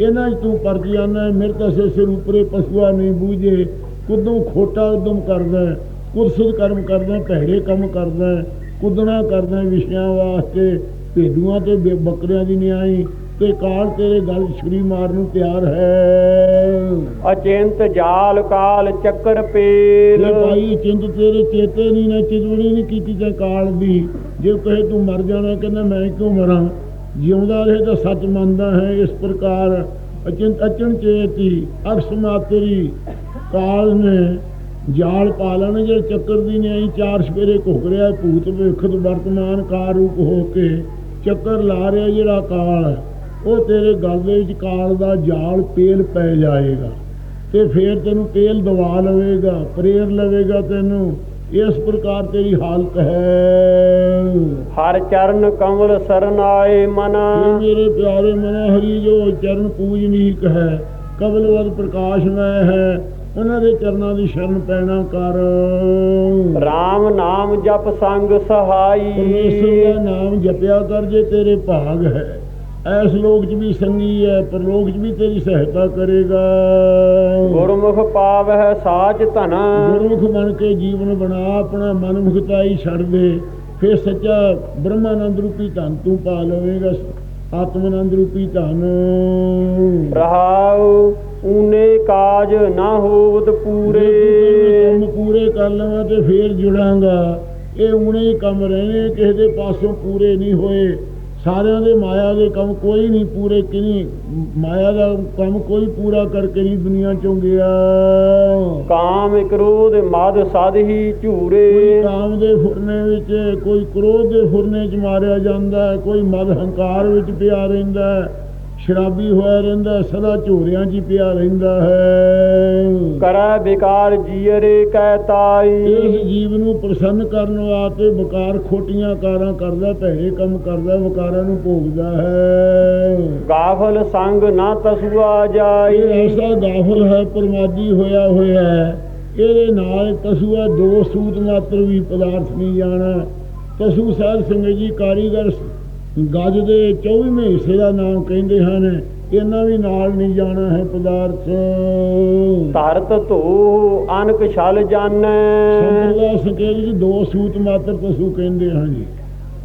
ਇਹਨਾਂ 'ਚ ਤੂੰ ਪਰਜੀ ਆਨਾ ਮਿਰਤ ਸੇ ਸਿਰ ਉਪਰੇ ਪਸ਼ੂਆ ਨਹੀਂ ਬੂਝੇ ਕੁਦੋਂ ਖੋਟਾ ਉਦਮ ਕਰਦਾ ਹੈ, ਕੁਰਸਤ ਕਰਮ ਕਰਦਾ ਭੈੜੇ ਕੰਮ ਕਰਦਾ ਕੁੱਦਣਾ ਕਰਦਾ ਵਿਸ਼ਿਆਂ ਵਾਸਤੇ ਭੇਡੂਆਂ ਤੇ ਬੱਕਰਿਆਂ ਦੀ ਨਿਆਈ ਤੇ ਕਾਲ ਤੇਰੇ ਗੱਲ ਛੁਰੀ ਮਾਰਨ ਨੂੰ ਤਿਆਰ ਹੈ। ਅਚਿੰਤ ਜਾਲ ਕਾਲ ਚੱਕਰ ਪੇਲ। ਭਾਈ ਚਿੰਤ ਤੇਰੇ ਚੇਤੇ ਨਹੀਂ ਨਾ ਚਿਤਵਣੀ ਨਹੀਂ ਕੀਤੀ ਤੇ ਕਾਲ ਦੀ। ਜੇ ਕਹੇ ਤੂੰ ਮਰ ਜਾਣਾ ਕਹਿੰਦਾ ਮੈਂ ਕਿਉਂ ਮਰਾਂ? ਜਿਉਂਦਾ ਰਹੇ ਤਾਂ ਸੱਚ ਮੰਨਦਾ ਹੈ। ਇਸ ਪ੍ਰਕਾਰ ਅਚਿੰਤ ਅਚਣ ਚੇਤੀ ਅਕਸ ਮਾਤਰੀ ਕਾਲ ਨੇ ਜਾਲ ਪਾਲਣ ਜੇ ਚੱਕਰ ਦੀ ਨਹੀਂ ਚਾਰ ਸਵੇਰੇ ਘੁਕ ਰਿਹਾ ਭੂਤ ਵੇਖਤ ਵਰਤਮਾਨ ਕਾਰ ਰੂਪ ਹੋ ਕੇ ਚੱਕਰ ਲਾ ਰਿਹਾ ਜਿਹੜਾ ਕਾਲ ਉਹ ਤੇਰੇ ਗਲ ਦੇ ਵਿੱਚ ਕਾਲ ਦਾ ਜਾਲ ਪੇਲ ਪੈ ਜਾਏਗਾ ਤੇ ਫੇਰ ਤੈਨੂੰ ਤੇਲ ਦਵਾ ਲਵੇਗਾ ਪ੍ਰੇਰ ਲਵੇਗਾ ਤੈਨੂੰ ਇਸ ਪ੍ਰਕਾਰ ਤੇਰੀ ਹਾਲਤ ਹੈ। ਹਰ ਚਰਨ ਕਮਲ ਸਰਨ ਆਏ ਮਨ। ਮੇਰੇ ਪਿਆਰੇ ਮਨ ਹਰੀ ਜੋ ਚਰਨ ਪੂਜਨੀਕ ਹੈ ਕਬਲਵਦ ਪ੍ਰਕਾਸ਼ਮੈ ਹੈ ਉਹਨਾਂ ਦੇ ਚਰਨਾਂ ਦੀ ਸ਼ਰਨ ਪੈਣਾ ਕਰ। RAM ਨਾਮ ਜਪ ਸੰਗ ਪਰਮੇਸ਼ਰ ਸਹਾਈ ਦਾ ਨਾਮ ਜਪਿਆ ਕਰ ਜੇ ਤੇਰੇ ਭਾਗ ਹੈ। ਐਸ ਲੋਕ 'ਚ ਵੀ ਸੰਗੀ ਹੈ ਪਰਲੋਕ 'ਚ ਵੀ ਤੇਰੀ ਸਹਾਇਤਾ ਕਰੇਗਾ। ਗੁਰਮੁਖ ਪਾਵਹਿ ਸਾਚ ਧਨ। ਗੁਰਮੁਖ ਬਣ ਕੇ ਜੀਵਨ ਬਣਾ ਆਪਣਾ ਮਨ ਮੁਖਤਾਈ ਛੱਡ ਦੇ। ਫਿਰ ਸੱਚਾ ਬ੍ਰਹਮਾਨੰਦ ਰੂਪੀ ਧਨ ਤੂੰ ਪਾ ਲਵੇਂਗਾ। ਆਤਮਨੰਦ ਰੂਪੀ ਧਨ। ਰਹਾਉ ਊਨੇ ਕਾਜ ਨਾ ਹੋਵਤ ਪੂਰੇ। ਕੰਮ ਪੂਰੇ ਕਰ ਲਵਾਂ ਤੇ ਫੇਰ ਜੁੜਾਂਗਾ। ਇਹ ਉਨੇ ਹੀ ਕੰਮ ਰਹਿਣੇ ਕਿਸੇ ਦੇ ਪਾਸੋਂ ਪੂਰੇ ਨਹੀਂ ਹੋਏ। ਸਾਰਿਆਂ ਦੇ ਮਾਇਆ ਦੇ ਕੰਮ ਕੋਈ ਨਹੀਂ ਪੂਰੇ ਕਿਨੀ ਮਾਇਆ ਦਾ ਕੰਮ ਕੋਈ ਪੂਰਾ ਕਰਕੇ ਨਹੀਂ ਦੁਨੀਆ ਚੋਂ ਗਿਆ। ਕਾਮ ਕ੍ਰੋਧ ਮਦ ਸਦ ਹੀ ਕੋਈ ਝੂਰੇ ਕਾਮ ਦੇ ਫੁਰਨੇ ਵਿੱਚ ਕੋਈ ਕ੍ਰੋਧ ਦੇ ਫੁਰਨੇ 'ਚ ਮਾਰਿਆ ਜਾਂਦਾ ਕੋਈ ਮਦ ਹੰਕਾਰ ਵਿੱਚ ਪਿਆ ਰਹਿੰਦਾ ਸ਼ਰਾਬੀ ਹੋਇਆ ਰਹਿੰਦਾ ਸਦਾ ਝੋਰਿਆਂ 'ਚ ਪਿਆ ਰਹਿੰਦਾ ਹੈ। ਕਰੈ ਵਿਕਾਰ ਜੀਅਰੇ ਕਹਿ ਇਸ ਜੀਵ ਨੂੰ ਪ੍ਰਸੰਨ ਕਰਨ ਵਾਸਤੇ ਵਕਾਰ ਖੋਟੀਆਂ ਕਾਰਾਂ ਕਰਦਾ ਭੈੜੇ ਕੰਮ ਕਰਦਾ ਵਕਾਰਾਂ ਨੂੰ ਭੋਗਦਾ ਹੈ। ਗਾਫਲ ਸੰਗ ਨਾ ਤਸੁਆ ਜਾਈ। ਐਸਾ ਗਾਫਲ ਹੈ ਪਰਮਾਦੀ ਹੋਇਆ ਹੋਇਆ ਹੈ। ਇਹਦੇ ਨਾਲ ਤਸੂਆ ਦੋ ਸੂਤ ਮਾਤਰ ਵੀ ਪਦਾਰਥ ਨਹੀਂ ਜਾਣਾ। ਤਸੂ ਸਾਧ ਸੰਗਤ ਜੀ ਕਾਰੀਗਰ ਗੱਜ ਦੇ 24ਵੇਂ ਹਿੱਸੇ ਦਾ ਨਾਮ ਕਹਿੰਦੇ ਹਨ। ਇਹਨਾਂ ਵੀ ਨਾਲ ਨਹੀਂ ਜਾਣਾ ਹੈ ਪਦਾਰਥ। ਧਰਤ ਧੂ ਅਨਕ ਛਲ ਜਾਣੈ। ਸੰਪਰਦਾ ਸੰਕੇਤ ਜੀ ਦੋ ਸੂਤ ਮਾਤਰ ਤਸੂ ਕਹਿੰਦੇ ਹਨ ਜੀ।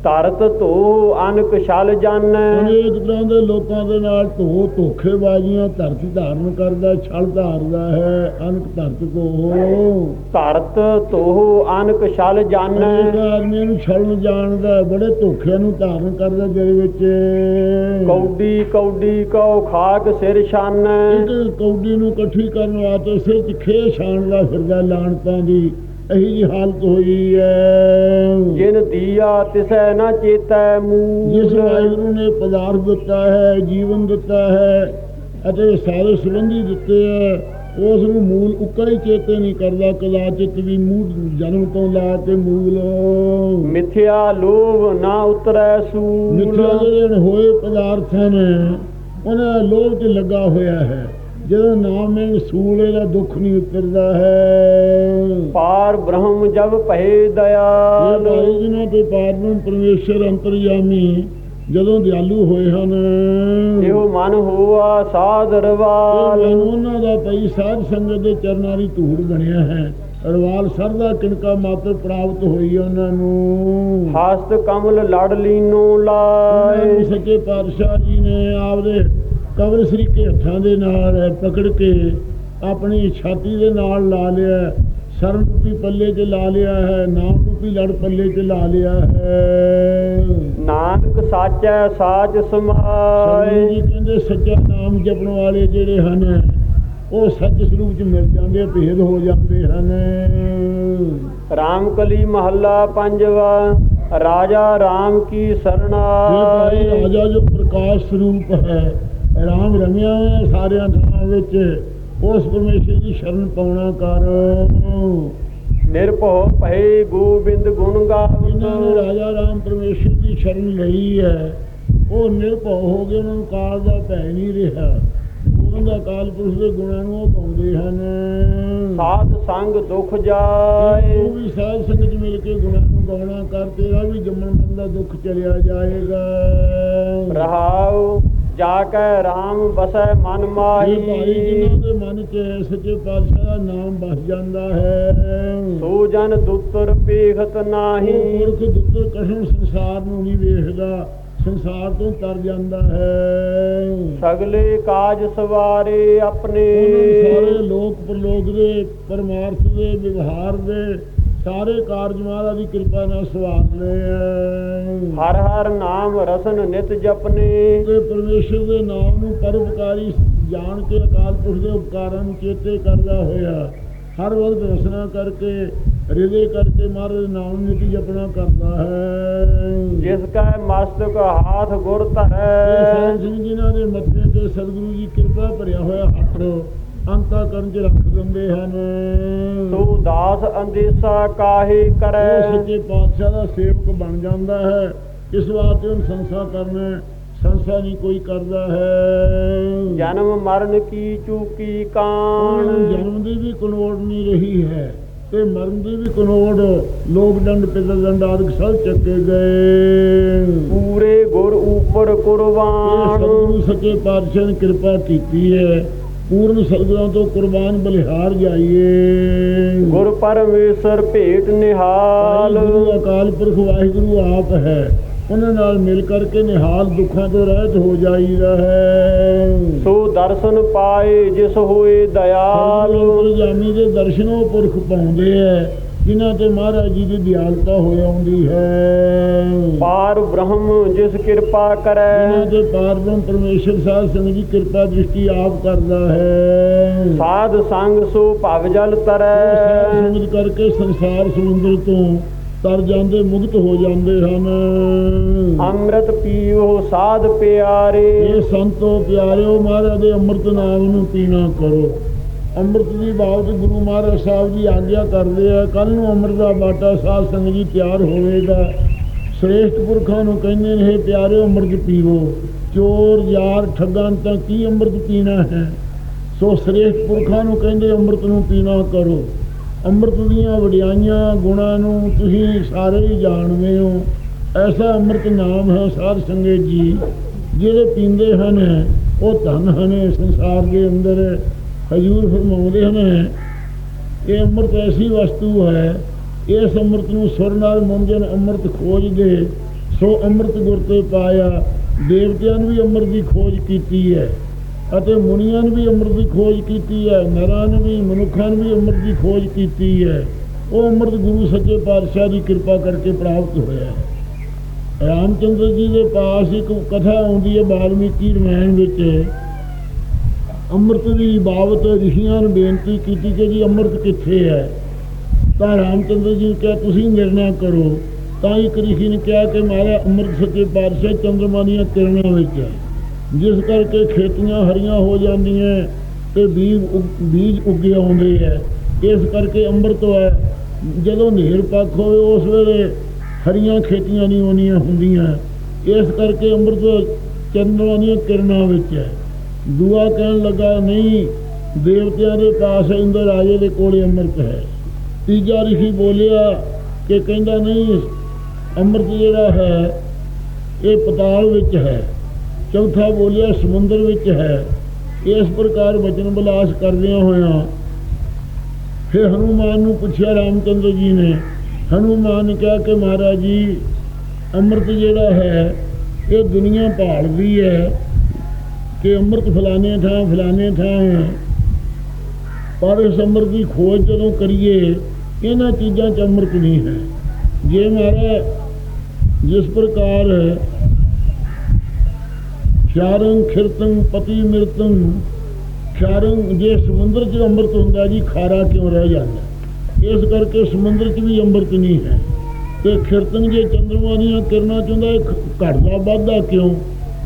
ਧਰਤ ਧੂ ਅਨਕ ਛਲ ਜਾਣੈ ਅਨੇਕ ਤਰ੍ਹਾਂ ਦੇ ਲੋਕਾਂ ਦੇ ਨਾਲ ਧੋ ਧੋਖੇਬਾਜ਼ੀਆਂ ਧਰਤ ਧਾਰਨ ਕਰਦਾ ਛਲ ਧਾਰਦਾ ਹੈ ਅਨਕ ਧਰਤ ਕੋ ਧਰਤ ਧੂ ਅਨਕ ਛਲ ਜਾਣੈ ਆਦਮੀ ਨੂੰ ਛਲਣ ਜਾਣਦਾ ਬੜੇ ਧੋਖਿਆਂ ਨੂੰ ਧਾਰਨ ਕਰਦਾ ਜਿਹਦੇ ਵਿੱਚ। ਕੌਡੀ ਕੌਡੀ ਕਉ ਖਾਕ ਸਿਰ ਛਾਨੈ। ਇੱਕ ਕੌਡੀ ਨੂੰ ਇਕੱਠੀ ਕਰਨ ਵਾਸਤੇ ਸਿਰ 'ਚ ਖੇ ਛਾਣਦਾ ਫਿਰਦਾ ਲਾਣਤਾਂ ਦੀ। ਇਹੀ ਜੀ ਹਾਲਤ ਹੋਈ ਹੈ ਜਿਨ ਦੀਆ ਤਿਸੈ ਨਾ ਚੇਤੈ ਜਿਸ ਮੂਲ ਵਾਹਿਗੁਰੂ ਨੇ ਪਦਾਰਥ ਦਿੱਤਾ ਹੈ ਜੀਵਨ ਦਿੱਤਾ ਹੈ ਅਤੇ ਸਾਰੇ ਸੰਬੰਧੀ ਦਿੱਤੇ ਹੈ ਉਸ ਨੂੰ ਮੂਲ ਉੱਕਾ ਹੀ ਚੇਤੇ ਨਹੀਂ ਕਰਦਾ ਕਲਾ ਚਿੱਤ ਵੀ ਮੂਲ ਜਨਮ ਤੋਂ ਲਾ ਕੇ ਮੂਲ। ਮਿਥਿਆ ਲੋਭ ਨਾ ਉਤਰੈ ਸੂਲ। ਜਿਹੜੇ ਹੋਏ ਪਦਾਰਥ ਹਨ ਉਹਨਾਂ ਲੋਭ 'ਚ ਲੱਗਾ ਹੋਇਆ ਹੈ। ਜਦੋਂ ਨਾਮ ਮਿਲ ਸੂਲੇ ਦਾ ਦੁੱਖ ਨਹੀਂ ਉਤਰਦਾ ਹੈ। ਪਾਰ ਬ੍ਰਹਮ ਜਬ ਭਏ ਇਹ ਦਇਆਲ ਭਾਈ ਜਿਨ੍ਹਾਂ ਤੇ ਪਾਰਬ੍ਰਹਮ ਪਰਮੇਸ਼ਰ ਅੰਤਰਯਾਮੀ ਜਦੋਂ ਦਿਆਲੂ ਹੋਏ ਹਨ। ਇਹੋ ਮਨ ਹੋਆ ਸਾਧ ਰਵਾਲ। ਉਹਨਾਂ ਦਾ ਪਈ ਸਾਧ ਸੰਗਤ ਦੇ ਚਰਨਾਂ ਦੀ ਧੂੜ ਬਣਿਆ ਹੈ। ਅਰਵਾਲ ਸਰਦਾ ਕਿਣਕਾ ਮਾਤਰ ਪ੍ਰਾਪਤ ਹੋਈ ਹੈ ਉਹਨਾਂ ਨੂੰ। ਹਸਤ ਕਮਲ ਲੜ ਲੀਨੋ ਲਾਏ। ਸੱਚੇ ਪਾਤਸ਼ਾਹ ਜੀ ਨੇ ਆਪਦੇ ਕਬਰ ਸਰੀਕੇ ਹੱਥਾਂ ਦੇ ਨਾਲ ਪਕੜ ਕੇ ਆਪਣੀ ਛਾਤੀ ਦੇ ਨਾਲ ਲਾ ਲਿਆ ਸ਼ਰਨ ਰੂਪੀ ਪੱਲੇ 'ਚ ਲਾ ਲਿਆ ਹੈ। ਨਾਮ ਰੂਪੀ ਲੜ ਪੱਲੇ 'ਚ ਲਾ ਲਿਆ ਹੈ। ਨਾਨਕ ਸਾਚੈ ਸਾਚ ਸਮਾਏ। ਜੀ ਕਹਿੰਦੇ ਸੱਚਾ ਨਾਮ ਜਪਣ ਵਾਲੇ ਜਿਹੜੇ ਹਨ ਉਹ ਸੱਚ ਸਰੂਪ 'ਚ ਮਿਲ ਜਾਂਦੇ ਭੇਦ ਹੋ ਜਾਂਦੇ ਹਨ। ਰਾਮਕਲੀ ਮਹੱਲਾ ਪੰਜਵਾ ਰਾਜਾ ਰਾਮ ਕੀ ਸਰਣਾਏ ਰਾਜਾ ਜੋ ਪ੍ਰਕਾਸ਼ ਸਰੂਪ ਹੈ ਰਾਮ ਰਮਿਆ ਸਾਰਿਆਂ ਥਾਂ ਵਿੱਚ। ਉਸ ਪਰਮੇਸ਼ਰ ਦੀ ਸ਼ਰਨ ਪਾਉਣਾ ਕਰ। ਨਿਰਭਉ ਭਏ ਗੋਬਿੰਦ ਗੁਣ ਜਿਨ੍ਹਾਂ ਨੇ ਗਾਵਤ ਰਾਜਾ ਰਾਮ ਪਰਮੇਸ਼ਰ ਦੀ ਸ਼ਰਨ ਲਈ ਹੈ ਉਹ ਨਿਰਭਉ ਹੋ ਗਏ ਉਹਨਾਂ ਨੂੰ ਕਾਲ ਦਾ ਭੈ ਨਹੀਂ ਰਿਹਾ। ਉਹਨਾਂ ਦਾ ਕਾਲ ਪੁਰਖ ਦੇ ਗੁਣਾਂ ਨੂੰ ਉਹ ਪਾਉਂਦੇ ਹਨ। ਸਾਧ ਸੰਗ ਦੁਖ ਜਾਏ। ਵੀ ਸਾਧ ਸੰਗਤ ਮਿਲ ਕੇ ਗੁਣਾਂ ਨੂੰ ਗਾਉਣਾ ਕਰ ਤੇਰਾ ਵੀ ਜੰਮਣ ਦਾ ਦੁੱਖ ਚਲਿਆ ਜਾਏਗਾ। ਰਹਾਉ। ਜਾ ਕੈ ਰਾਮ ਬਸੈ ਮਨ ਭਾਈ ਜਿਨ੍ਹਾਂ ਮਾਹੀ ਦੇ ਮਨ 'ਚ ਸੱਚੇ ਪਾਤਸ਼ਾਹ ਦਾ ਨਾਮ ਵਸ ਜਾਂਦਾ ਹੈ। ਸੋ ਜਨ ਦੁੱਤਰ ਪੇਖਤ ਨਾਹੀ। ਪੁਰਖ ਦੁੱਤਰ ਕਸ਼ਮ ਸੰਸਾਰ ਨੂੰ ਨਹੀਂ ਵੇਖਦਾ ਸੰਸਾਰ ਤੋਂ ਤਰ ਜਾਂਦਾ ਹੈ। ਸਗਲੇ ਕਾਜ ਸਵਾਰੇ ਆਪਣੇ। ਸਾਰੇ ਲੋਕ ਪ੍ਰਲੋਕ ਦੇ ਪਰਮਾਰਥ ਦੇ ਵਿਵਹਾਰ ਦੇ ਸਾਰੇ ਕਾਰਜ ਮਹਾਰਾਜ ਦੀ ਕਿਰਪਾ ਨਾਲ ਸਵਾਰ ਲਏ ਹੈ ਹਰ ਹਰ ਨਾਮ ਰਸਨ ਨਿਤ ਜਪਨੇ। ਤੇ ਪਰਮੇਸ਼ਰ ਦੇ ਨਾਮ ਨੂੰ ਪਰਉਪਕਾਰੀ ਜਾਣ ਕੇ ਅਕਾਲ ਪੁਰਖ ਦੇ ਉਪਕਾਰਾਂ ਨੂੰ ਚੇਤੇ ਕਰਦਾ ਹੋਇਆ। ਹਰ ਵਕਤ ਰਸਨਾ ਕਰਕੇ ਹਿਰਦੇ ਕਰਕੇ ਮਹਾਰਾਜ ਨਾਮ ਨਿਤ ਜਪਣਾ ਕਰਦਾ ਹੈ। ਜਿਸ ਕੈ ਮਸਤਕ ਹਾਥ ਗੁਰ ਧਰੈ। ਸਿੰਘ ਜਿਨ੍ਹਾਂ ਦੇ ਮੱਥੇ ਤੇ ਸਤਿਗੁਰੂ ਜੀ ਕਿਰਪਾ ਭਰਿਆ ਹੋਇਆ ਹੱਥ ਅੰਤਾ ਕਰਨ ਚ ਰੱਖ ਦਿੰਦੇ ਹਨ। ਸੋ ਦਾਸ ਅੰਦੇਸਾ ਕਾਹੇ ਕਰੈ? ਸੱਚੇ ਪਾਤਸ਼ਾਹ ਦਾ ਸੇਵਕ ਬਣ ਜਾਂਦਾ ਹੈ। ਇਸ ਵਾਸਤੇ ਉਹਨੂੰ ਸੰਸਾ ਕਰਨਾ। ਸੰਸਾ ਨਹੀਂ ਕੋਈ ਕਰਦਾ ਹੈ। ਜਨਮ ਮਰਨ ਕੀ ਚੂਕੀ ਕਾਣ? ਜਨਮ ਦੀ ਵੀ ਕਨੋੜ ਨਹੀਂ ਰਹੀ ਹੈ ਤੇ ਮਰਨ ਦੀ ਵੀ ਕਨੋੜ ਲੋਕ ਦੰਡ ਪਿਤਰ ਦੰਡ ਆਦਿਕ ਸਭ ਚੱਕੇ ਗਏ। ਪੂਰੇ ਗੁਰ ਉਪਰ ਕੁਰਬਾਨ। ਸਤਿਗੁਰੂ ਸੱਚੇ ਪਾਤਸ਼ਾਹ ਨੇ ਕਿਰਪਾ ਕੀਤੀ ਹੈ। ਪੂਰਨ ਸਤਿਗੁਰਾਂ ਤੋਂ ਕੁਰਬਾਨ ਬਲਿਹਾਰ ਜਾਈਏ। ਗੁਰ ਪਰਮੇਸ਼ਰ ਭੇਟ ਨਿਹਾਲ। ਗੁਰੂ ਅਕਾਲ ਪੁਰਖ ਵਾਹਿਗੁਰੂ ਆਪ ਹੈ। ਉਹਨਾਂ ਨਾਲ ਮਿਲ ਕਰਕੇ ਨਿਹਾਲ ਦੁੱਖਾਂ ਤੋਂ ਰਹਿਤ ਹੋ ਜਾਈਦਾ ਹੈ। ਸੋ ਦਰਸ਼ਨ ਪਾਏ ਜਿਸ ਹੋਏ ਦਿਆਲ ਜਾਮੀ ਦੇ ਦਰਸ਼ਨੋਂ ਪੁਰਖ ਪਾਉਂਦੇ ਹੈ ਜਿਨ੍ਹਾਂ ਤੇ ਮਹਾਰਾਜ ਜੀ ਦੀ ਦਿਆਲਤਾ ਹੋ ਆਉਂਦੀ ਹੈ। ਪਾਰ ਬ੍ਰਹਮ ਜਿਸ ਕਿਰਪਾ ਜਿਨ੍ਹਾਂ ਕਰੈ ਤੇ ਪਾਰਬ੍ਰਹਮ ਪਰਮੇਸ਼ਰ ਸਾਹਿਬ ਸੰਗ ਦੀ ਕਿਰਪਾ ਦ੍ਰਿਸ਼ਟੀ ਆਪ ਕਰਦਾ ਹੈ। ਸਾਧ ਸੰਗ ਸੋ ਭਵ ਜਲ ਤਰੈ। ਸੰਗਤ ਕਰਕੇ ਸੰਸਾਰ ਸਮੁੰਦਰ ਤੋਂ ਤਰ ਜਾਂਦੇ ਮੁਕਤ ਹੋ ਜਾਂਦੇ ਹਨ। ਅੰਮ੍ਰਿਤ ਪੀਓ ਸਾਧ ਪਿਆਰੇ। ਇਹ ਸੰਤੋ ਪਿਆਰਿਓ ਮਹਾਰਾਜ ਦੇ ਅੰਮ੍ਰਿਤ ਨਾਮ ਨੂੰ ਪੀਣਾ ਕਰੋ। ਅੰਮ੍ਰਿਤ ਦੀ ਬਾਬਤ ਗੁਰੂ ਮਹਾਰਾਜ ਸਾਹਿਬ ਜੀ ਆਗਿਆ ਕਰਦੇ ਆ ਕੱਲ ਨੂੰ ਅੰਮ੍ਰਿਤ ਦਾ ਬਾਟਾ ਸਾਧ ਸੰਗਤ ਜੀ ਤਿਆਰ ਹੋਵੇਗਾ। ਸ੍ਰੇਸ਼ਟ ਪੁਰਖਾਂ ਨੂੰ ਕਹਿੰਦੇ ਨੇ, "ਹੇ ਪਿਆਰਿਓ, ਅੰਮ੍ਰਿਤ ਪੀਵੋ। ਚੋਰ, ਯਾਰ, ਠੱਗਾਂ ਤਾਂ ਕੀ ਅੰਮ੍ਰਿਤ ਪੀਣਾ ਹੈ? ਸੋ ਸ੍ਰੇਸ਼ਟ ਪੁਰਖਾਂ ਨੂੰ ਕਹਿੰਦੇ, ਅੰਮ੍ਰਿਤ ਨੂੰ ਪੀਣਾ ਕਰੋ। ਅੰਮ੍ਰਿਤ ਦੀਆਂ ਵਡਿਆਈਆਂ, ਗੁਣਾਂ ਨੂੰ ਤੁਸੀਂ ਸਾਰੇ ਹੀ ਜਾਣਦੇ ਹੋ। ਐਸਾ ਅੰਮ੍ਰਿਤ ਨਾਮ ਹੈ ਸਾਧ ਸੰਗਤ ਜੀ, ਜਿਹੜੇ ਪੀਂਦੇ ਹਨ, ਉਹ ਧਨ ਹਨ, ਸੰਸਾਰ ਦੇ ਅੰਦਰ। ਹਜੂਰ ਫਰਮਾਉਂਦੇ ਹਨ, ਇਹ ਅੰਮ੍ਰਿਤ ਐਸੀ ਵਸਤੂ ਹੈ, ਇਸ ਅੰਮ੍ਰਿਤ ਨੂੰ ਸੁਰ ਨਾਲ ਮੁੰਜਨ ਅੰਮ੍ਰਿਤ ਖੋਜਦੇ, ਸੋ ਅੰਮ੍ਰਿਤ ਗੁਰ ਤੇ ਪਾਇਆ, ਦੇਵਤਿਆਂ ਨੇ ਵੀ ਅੰਮ੍ਰਿਤ ਦੀ ਖੋਜ ਕੀਤੀ ਹੈ, ਅਤੇ ਮੁਨੀਆਂ ਨੇ ਵੀ ਅੰਮ੍ਰਿਤ ਦੀ ਖੋਜ ਕੀਤੀ ਹੈ, ਨਰਾਂ ਨੇ ਵੀ, ਮਨੁੱਖਾਂ ਨੇ ਵੀ ਅੰਮ੍ਰਿਤ ਦੀ ਖੋਜ ਕੀਤੀ ਹੈ। ਉਹ ਅੰਮ੍ਰਿਤ ਗੁਰੂ ਸੱਚੇ ਪਾਤਸ਼ਾਹ ਦੀ ਕਿਰਪਾ ਕਰਕੇ ਪ੍ਰਾਪਤ ਹੋਇਆ ਹੈ। ਰਾਮਚੰਦਰ ਜੀ ਦੇ ਪਾਸ ਇੱਕ ਕਥਾ ਆਉਂਦੀ ਹੈ ਬਾਲਮੀਕੀ ਰਮਾਇਣ ਵਿੱਚ ਅੰਮ੍ਰਿਤ ਦੀ ਬਾਬਤ ਰਿਸ਼ੀਆਂ ਨੇ ਬੇਨਤੀ ਕੀਤੀ ਕਿ ਜੀ ਅੰਮ੍ਰਿਤ ਕਿੱਥੇ ਹੈ? ਤਾਂ ਰਾਮਚੰਦਰ ਜੀ ਨੇ ਕਿਹਾ, ਤੁਸੀਂ ਨਿਰਣਾ ਕਰੋ। ਤਾਂ ਇੱਕ ਰਿਸ਼ੀ ਨੇ ਕਿਹਾ ਕਿ ਮਾਰਾ ਅੰਮ੍ਰਿਤ ਸੱਚੇ ਪਾਤਸ਼ਾਹ ਚੰਦਰਮਾ ਦੀਆਂ ਕਿਰਨਾਂ ਵਿੱਚ ਹੈ। ਜਿਸ ਕਰਕੇ ਖੇਤੀਆਂ ਹਰੀਆਂ ਹੋ ਜਾਂਦੀਆਂ ਤੇ ਬੀਜ ਉਗ- ਬੀਜ ਉੱਗੇ ਆਉਂਦੇ ਹੈ। ਇਸ ਕਰਕੇ ਅੰਮ੍ਰਿਤ ਹੈ। ਜਦੋਂ ਨੇਰ ਪੱਖ ਹੋਵੇ, ਉਸ ਵੇਲੇ ਹਰੀਆਂ ਖੇਤੀਆਂ ਨਹੀਂ ਹੋਣੀਆਂ ਹੁੰਦੀਆਂ। ਇਸ ਕਰਕੇ ਅੰਮ੍ਰਿਤ ਚੰਦਰਮਾ ਦੀਆਂ ਕਿਰਨਾਂ ਵਿੱਚ ਹੈ। ਦੂਆ ਕਹਿਣ ਲੱਗਾ, ਨਹੀਂ, ਦੇਵਤਿਆਂ ਦੇ ਪਾਸ ਇੰਦਰ ਰਾਜੇ ਦੇ ਕੋਲੇ ਅੰਮ੍ਰਿਤ ਹੈ। ਤੀਜਾ ਰਿਸ਼ੀ ਬੋਲਿਆ ਕਿ ਕਹਿੰਦਾ, ਨਹੀਂ, ਅੰਮ੍ਰਿਤ ਜਿਹੜਾ ਹੈ, ਇਹ ਪਤਾਲ ਵਿੱਚ ਹੈ। ਚੌਥਾ ਬੋਲਿਆ, ਸਮੁੰਦਰ ਵਿੱਚ ਹੈ। ਇਸ ਪ੍ਰਕਾਰ ਵਚਨ ਬਲਾਸ ਕਰਦਿਆਂ ਹੋਇਆਂ ਫਿਰ ਹਨੂਮਾਨ ਨੂੰ ਪੁੱਛਿਆ, ਰਾਮਚੰਦਰ ਜੀ ਨੇ, ਹਨੂਮਾਨ ਨੇ ਕਿਹਾ ਕਿ ਮਹਾਰਾਜ ਜੀ, ਅੰਮ੍ਰਿਤ ਜਿਹੜਾ ਹੈ, ਇਹ ਦੁਨੀਆ ਭਾਲਦੀ ਹੈ। ਕਿ ਅੰਮ੍ਰਿਤ ਫਲਾਣੇ ਥਾਂ ਫਲਾਣੇ ਥਾਂ ਹੈ। ਪਰ ਇਸ ਅੰਮ੍ਰਿਤ ਦੀ ਖੋਜ ਜਦੋਂ ਕਰੀਏ, ਇਹਨਾਂ ਚੀਜ਼ਾਂ 'ਚ ਅੰਮ੍ਰਿਤ ਨਹੀਂ ਹੈ। ਜੇ ਮਾਰਾ ਜਿਸ ਪ੍ਰਕਾਰ ਖਿਆਰੰ ਖਿਰਤੰ, ਪਤੀ ਮਿਰਤੰ ਖਿਆਰੰ ਜੇ ਸਮੁੰਦਰ 'ਚ ਅੰਮ੍ਰਿਤ ਹੁੰਦਾ ਜੀ, ਖਾਰਾ ਕਿਉਂ ਰਹਿ ਜਾਂਦਾ? ਇਸ ਕਰਕੇ ਸਮੁੰਦਰ 'ਚ ਵੀ ਅੰਮ੍ਰਿਤ ਨਹੀਂ ਹੈ। ਤੇ ਖਿਰਤਨ ਜੇ ਚੰਦਰਮਾ ਦੀਆਂ ਕਿਰਨਾਂ 'ਚ ਹੁੰਦਾ, ਇਹ ਖ- ਘਟਦਾ ਵੱਧਦਾ ਕਿਉਂ?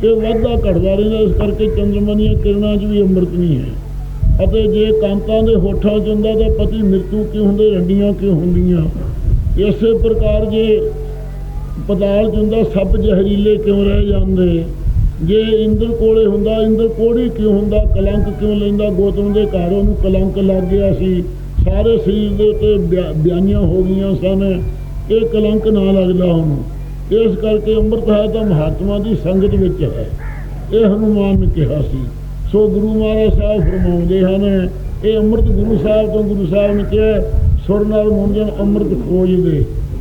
ਇਹ ਵੱਧਦਾ ਘਟਦਾ ਰਹਿੰਦਾ, ਇਸ ਕਰਕੇ ਚੰਦਰਮਾ ਦੀਆਂ ਕਿਰਨਾਂ 'ਚ ਵੀ ਅੰਮ੍ਰਿਤ ਨਹੀਂ ਹੈ। ਅਤੇ ਜੇ ਕਾਂਤਾਂ ਦੇ ਹੋਠਾਂ 'ਚ ਹੁੰਦਾ ਤਾਂ ਪਤੀ ਮ੍ਰਿਤੂ ਕਿਉਂ ਹੁੰਦੇ, ਰੰਡੀਆਂ ਕਿਉਂ ਹੁੰਦੀਆਂ? ਇਸੇ ਪ੍ਰਕਾਰ ਜੇ ਪਤਾਲ 'ਚ ਹੁੰਦਾ, ਸੱਪ ਜ਼ਹਿਰੀਲੇ ਕਿਉਂ ਰਹਿ ਜਾਂਦੇ? ਜੇ ਇੰਦਰ ਕੋਲੇ ਹੁੰਦਾ, ਇੰਦਰ ਕੋੜੀ ਕਿਉਂ ਹੁੰਦਾ? ਕਲੰਕ ਕਿਉਂ ਲੈਂਦਾ? ਗੋਤਮ ਦੇ ਘਰ ਉਹਨੂੰ ਕਲੰਕ ਲੱਗ ਗਿਆ ਸੀ। ਸਾਰੇ ਸਰੀਰ ਦੇ ਉੱਤੇ ਬਿਆ- ਬਿਆਨੀਆਂ ਹੋ ਗਈਆਂ ਸਨ। ਇਹ ਕਲੰਕ ਨਾ ਲੱਗਦਾ ਉਹਨੂੰ। ਇਸ ਕਰਕੇ ਅੰਮ੍ਰਿਤ ਹੈ ਤਾਂ ਮਹਾਤਮਾ ਦੀ ਸੰਗਤ ਵਿੱਚ ਹੈ। ਇਹ ਹਨੂਮਾਨ ਨੇ ਕਿਹਾ ਸੀ। ਸੋ ਗੁਰੂ ਮਹਾਰਾਜ ਸਾਹਿਬ ਫਰਮਾਉਂਦੇ ਹਨ ਇਹ ਅੰਮ੍ਰਿਤ ਗੁਰੂ ਸਾਹਿਬ ਤੋਂ ਗੁਰੂ ਸਾਹਿਬ ਨੇ ਕਿਹਾ ਸੁਰ ਨਾਲ ਮੁੰਜਨ ਅੰਮ੍ਰਿਤ ਖੋਜ ਦੇ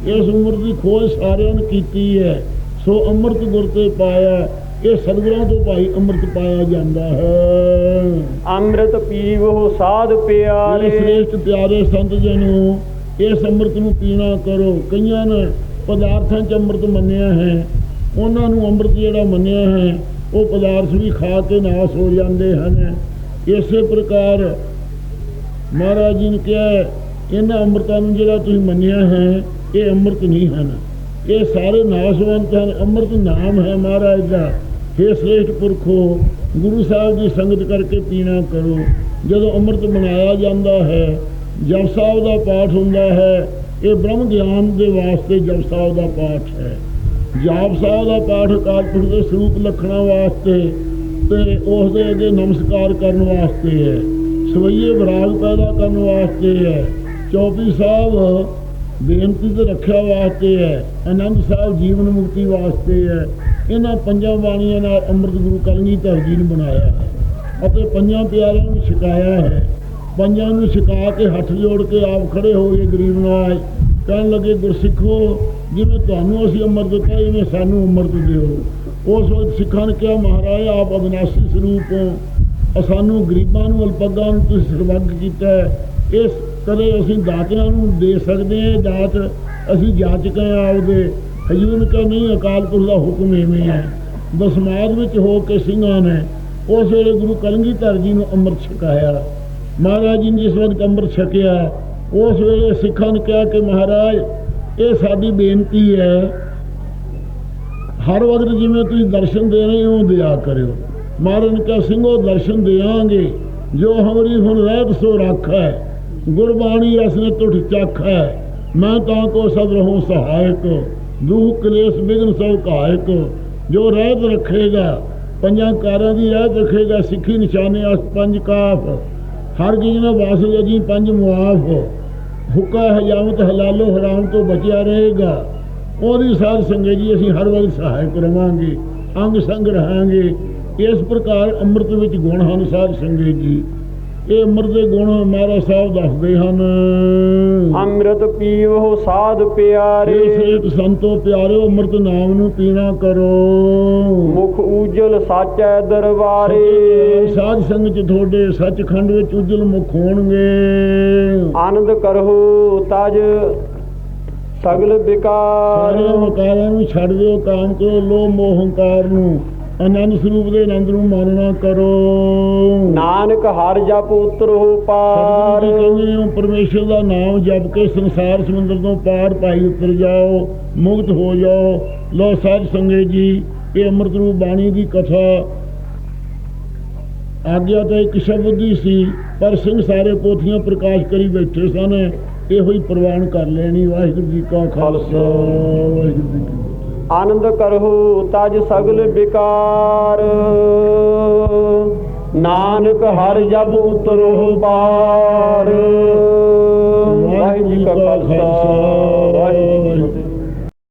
ਇਸ ਅੰਮ੍ਰਿਤ ਦੀ ਖੋਜ ਸਾਰਿਆਂ ਨੇ ਕੀਤੀ ਹੈ। ਸੋ ਅੰਮ੍ਰਿਤ ਗੁਰ ਤੇ ਪਾਇਆ ਇਹ ਸਤਿਗੁਰਾਂ ਤੋਂ ਭਾਈ ਅੰਮ੍ਰਿਤ ਪਾਇਆ ਜਾਂਦਾ ਹੈ। ਅੰਮ੍ਰਿਤ ਪੀਵੋ ਸਾਧ ਪਿਆਰੇ। ਸ੍ਰੇਸ਼ਟ ਪਿਆਰੇ ਸੰਤ ਜਨੋ ਇਸ ਅੰਮ੍ਰਿਤ ਨੂੰ ਪੀਣਾ ਕਰੋ। ਕਈਆਂ ਨੇ ਪਦਾਰਥਾਂ 'ਚ ਅੰਮ੍ਰਿਤ ਮੰਨਿਆ ਹੈ, ਉਹਨਾਂ ਨੂੰ ਅੰਮ੍ਰਿਤ ਜਿਹੜਾ ਮੰਨਿਆ ਹੈ, ਉਹ ਪਦਾਰਥ ਵੀ ਖਾ ਕੇ ਨਾਸ ਹੋ ਜਾਂਦੇ ਹਨ। ਇਸੇ ਪ੍ਰਕਾਰ ਮਹਾਰਾਜ ਜੀ ਨੇ ਕਿਹਾ, ਇਹਨਾਂ ਅੰਮ੍ਰਿਤਾਂ ਨੂੰ ਜਿਹੜਾ ਤੁਸੀਂ ਮੰਨਿਆ ਹੈ, ਇਹ ਅੰਮ੍ਰਿਤ ਨਹੀਂ ਹਨ। ਇਹ ਸਾਰੇ ਨਾਸਵੰਤ ਹਨ, ਅੰਮ੍ਰਿਤ ਨਾਮ ਹੈ ਮਹਾਰਾਜ ਦਾ। हे ਸ੍ਰੇਸ਼ਟ ਪੁਰਖੋ, ਗੁਰੂ ਸਾਹਿਬ ਦੀ ਸੰਗਤ ਕਰਕੇ ਪੀਣਾ ਕਰੋ। ਜਦੋਂ ਅੰਮ੍ਰਿਤ ਬਣਾਇਆ ਜਾਂਦਾ ਹੈ, ਜਪ ਸਾਹਿਬ ਦਾ ਪਾਠ ਹੁੰਦਾ ਹੈ ਇਹ ਬ੍ਰਹਮ ਗਿਆਨ ਦੇ ਵਾਸਤੇ ਜਪ ਸਾਹਿਬ ਦਾ ਪਾਠ ਹੈ। ਜਾਪ ਸਾਹਿਬ ਦਾ ਪਾਠ ਅਕਾਲ ਪੁਰਖ ਦੇ ਸਰੂਪ ਲਖਣਾ ਵਾਸਤੇ ਤੇ ਉਸ ਦੇ ਅੱਗੇ ਨਮਸਕਾਰ ਕਰਨ ਵਾਸਤੇ ਹੈ। ਸਵਈਏ ਵਿਰਾਗ ਪੈਦਾ ਕਰਨ ਵਾਸਤੇ ਹੈ। ਚੌਪੀ ਸਾਹਿਬ ਬੇਨਤੀ ਤੇ ਰੱਖਿਆ ਵਾਸਤੇ ਹੈ। ਆਨੰਦ ਸਾਹਿਬ ਜੀਵਨ ਮੁਕਤੀ ਵਾਸਤੇ ਹੈ। ਇਹਨਾਂ ਪੰਜਾਂ ਬਾਣੀਆਂ ਨਾਲ ਅੰਮ੍ਰਿਤ ਗੁਰੂ ਕਲਗੀਧਰ ਜੀ ਨੇ ਬਣਾਇਆ ਹੈ। ਅਤੇ ਪੰਜਾਂ ਪਿਆਰਿਆਂ ਨੂੰ ਛਕਾਇਆ ਹੈ। ਪੰਜਾਂ ਨੂੰ ਛਕਾ ਕੇ ਹੱਥ ਜੋੜ ਕੇ ਆਪ ਖੜੇ ਹੋ ਗਏ ਗਰੀਬ ਨਵਾਜ ਕਹਿਣ ਲੱਗੇ, ਗੁਰਸਿੱਖੋ, ਜਿਵੇਂ ਤੁਹਾਨੂੰ ਅਸੀਂ ਅੰਮ੍ਰਿਤ ਦਿੱਤਾ, ਇਵੇਂ ਸਾਨੂੰ ਅੰਮ੍ਰਿਤ ਦਿਓ। ਉਸ ਵਕਤ ਸਿੱਖਾਂ ਨੇ ਕਿਹਾ, ਮਹਾਰਾਜ, ਆਪ ਅਬਨਾਸੀ ਸਰੂਪ ਹੋ। ਸਾਨੂੰ ਗਰੀਬਾਂ ਨੂੰ, ਅਲਪੱਗਾਂ ਨੂੰ ਤੁਸੀਂ ਸਰਬੱਗ ਕੀਤਾ ਇਸ ਕਦੇ ਅਸੀਂ ਦਾਤਿਆਂ ਨੂੰ ਦੇ ਸਕਦੇ ਹਾਂ। ਦਾਤ ਅਸੀਂ ਜਾਚਕ ਹਾਂ ਆਪਦੇ। ਹਜੂਰ ਨੇ ਕਿਹਾ ਨਹੀਂ, ਅਕਾਲ ਪੁਰਖ ਦਾ ਹੁਕਮ ਐਵੇਂ ਹੈ। ਦਸਮਾਦ ਵਿੱਚ ਹੋ ਕੇ ਸਿੰਘਾਂ ਨੇ ਉਸ ਵੇਲੇ ਗੁਰੂ ਕਲਗੀਧਰ ਜੀ ਨੂੰ ਅੰਮ੍ਰਿਤ ਛਕਾਇਆ। ਮਹਾਰਾਜ ਜੀ ਨੇ ਜਿਸ ਵਕਤ ਅੰਮ੍ਰਿਤ ਛਕਿਆ ਉਸ ਵੇਲੇ ਸਿੱਖਾਂ ਨੇ ਕਿਹਾ ਕਿ ਮਹਾਰਾਜ, ਇਹ ਸਾਡੀ ਬੇਨਤੀ ਹੈ, ਹਰ ਵਕਤ ਜਿਵੇਂ ਤੁਸੀਂ ਦਰਸ਼ਨ ਦੇ ਰਹੇ ਹੋ, ਦਿਆ ਕਰਿਓ। ਮਹਾਰਾਜ ਨੇ ਕਿਹਾ, ਸਿੰਘੋ, ਦਰਸ਼ਨ ਦਿਆਂਗੇ। ਜੋ ਹਮਰੀ ਹੁਣ ਰਹਿਤ, ਸੋ ਰੱਖੈ। ਗੁਰਬਾਣੀ ਰਸ ਟੁੱਟ ਚੱਖੈ। ਮੈਂ ਤਾਂ ਕੋ ਸਦ ਰਹੂੰ ਸਹਾਇਕ। ਦੁਖ ਕਲੇਸ਼ ਬਿਗਨ ਸਭ ਕਾਇਕ ਜੋ ਰਹਿਤ ਰੱਖੇਗਾ, ਪੰਜਾਂ ਕਾਰਾਂ ਦੀ ਰਹਿਤ ਰੱਖੇਗਾ, ਸਿੱਖੀ ਨਿਸ਼ਾਨੇ ਅਸ ਪੰਜ ਕਾਫ। ਹਰ ਚੀਜ਼ ਨਾਲ ਵਾਸ ਜੀ, ਪੰਜ ਮੁਆਫ। ਹੁਕਾ ਹਜਾਮਤ ਹਲਾਲੋ, ਹਰਾਮ ਤੋਂ ਬਚਿਆ ਰਹੇਗਾ। ਉਹਦੀ ਸਾਧ ਸੰਗਤ ਜੀ, ਅਸੀਂ ਹਰ ਵਕਤ ਸਹਾਇਕ ਰਵਾਂਗੇ, ਅੰਗ ਸੰਗ ਰਹਾਂਗੇ। ਇਸ ਪ੍ਰਕਾਰ ਅੰਮ੍ਰਿਤ ਵਿੱਚ ਗੁਣ ਹਨ ਸਾਧ ਸੰਗਤ ਜੀ। ਇਹ ਅੰਮ੍ਰਿਤ ਦੇ ਗੁਣ ਮਹਾਰਾਜ ਸਾਹਿਬ ਦੱਸਦੇ ਹਨ। ਅੰਮ੍ਰਿਤ ਪੀਵੋ ਸਾਧ ਪਿਆਰੇ। ਸੇਤ ਸੰਤੋ ਪਿਆਰਿਓ ਅੰਮ੍ਰਿਤ ਨਾਮ ਨੂੰ ਪੀਣਾ ਕਰੋ। ਮੁਖ ਉਜਲ ਸਾਚੈ ਦਰਬਾਰੇ। ਸਾਧ ਸੰਗਤ ਚ ਤੁਹਾਡੇ ਸੱਚਖੰਡ ਵਿੱਚ ਉਜਲ ਮੁਖ ਹੋਣਗੇ। ਆਨੰਦ ਕਰਹੁ ਤਜ ਸਗਲ ਵਿਕਾਰ। ਵਕਾਰਾਂ ਨੂੰ ਛੱਡ ਦਿਓ ਕਾਮ ਕਰੋ ਲੋਭ ਮੋਹ ਹੰਕਾਰ ਨੂੰ। ਆਨੰਦ ਸਰੂਪ ਦੇ ਆਨੰਦ ਨੂੰ ਮਾਨਣਾ ਕਰੋ। ਨਾਨਕ ਹਰ ਜਪ ਉਤਰਹੁ ਪਾਰ। ਕਹਿੰਦੇ ਹੋ ਪਰਮੇਸ਼ਰ ਦਾ ਨਾਮ ਜਪ ਕੇ ਸੰਸਾਰ ਸਮੁੰਦਰ ਤੋਂ ਪਾਰ ਪਾਈ ਉਤਰ ਜਾਓ ਮੁਕਤ ਹੋ ਜਾਓ। ਲੋ ਸਾਧ ਸੰਗਤ ਜੀ ਇਹ ਅੰਮ੍ਰਿਤ ਰੂਪ ਬਾਣੀ ਦੀ ਕਥਾ। ਆਗਿਆ ਤਾਂ ਇੱਕ ਸ਼ਬਦ ਦੀ ਸੀ ਪਰ ਸਿੰਘ ਸਾਰੇ ਪੋਥੀਆਂ ਪ੍ਰਕਾਸ਼ ਕਰੀ ਬੈਠੇ ਸਨ। ਇਹੋ ਹੀ ਪ੍ਰਵਾਨ ਕਰ ਲੈਣੀ ਵਾਹਿਗੁਰੂ ਜੀ ਕਾ ਖਾਲਸਾ ਵਾਹਿਗੁਰੂ ਜੀ ਆਨੰਦ ਕਰਹੁ ਤਜ ਸਗਲ ਵਿਕਾਰ। ਨਾਨਕ ਹਰ ਜਬ ਉਤਰੋ ਬਾਰ। ਵਾਹਿਗੁਰੂ ਜੀ ਕਾ ਖਾਲਸਾ ਵਾਹਿਗੁਰੂ